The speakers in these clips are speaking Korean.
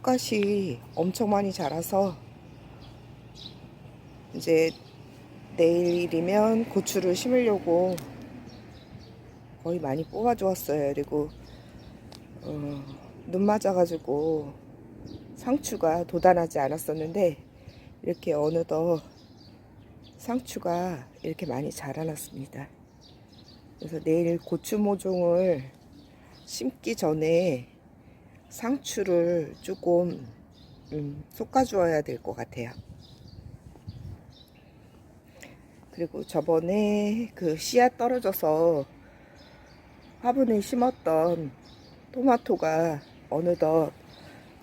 쑥갓이 엄청 많이 자라서 이제 내일이면 고추를 심으려고 거의 많이 뽑아 주었어요. 그리고 어, 눈 맞아가지고 상추가 돋아나지 않았었는데 이렇게 어느덧 상추가 이렇게 많이 자라났습니다. 그래서 내일 고추 모종을 심기 전에 상추를 조금 음, 솎아주어야 될 것 같아요. 그리고 저번에 그 씨앗 떨어져서 화분에 심었던 토마토가 어느덧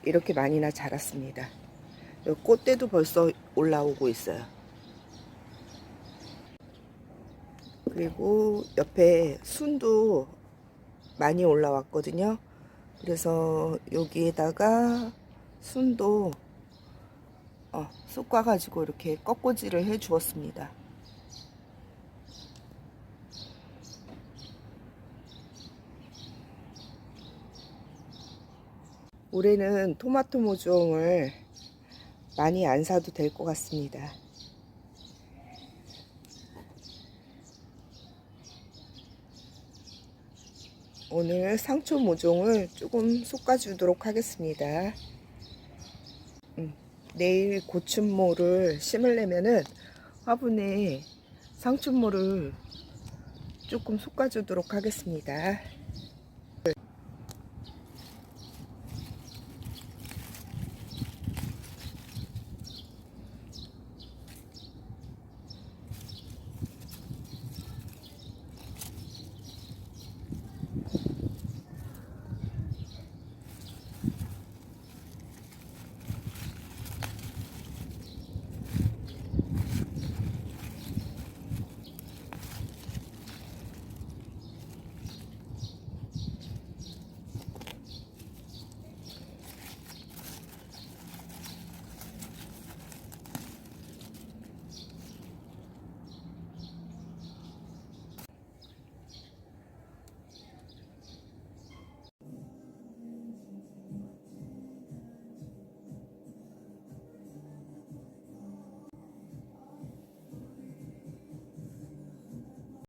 이렇게 많이나 자랐습니다. 꽃대도 벌써 올라오고 있어요. 그리고 옆에 순도 많이 올라왔거든요. 그래서 여기에다가 순도 어, 쑥과가지고 이렇게 꺾꽂이를 해 주었습니다. 올해는 토마토 모종을 많이 안 사도 될 것 같습니다. 오늘 상추 모종을 조금 솎아주도록 하겠습니다. 음, 내일 고추모를 심으려면은 화분에 상추모를 조금 솎아주도록 하겠습니다.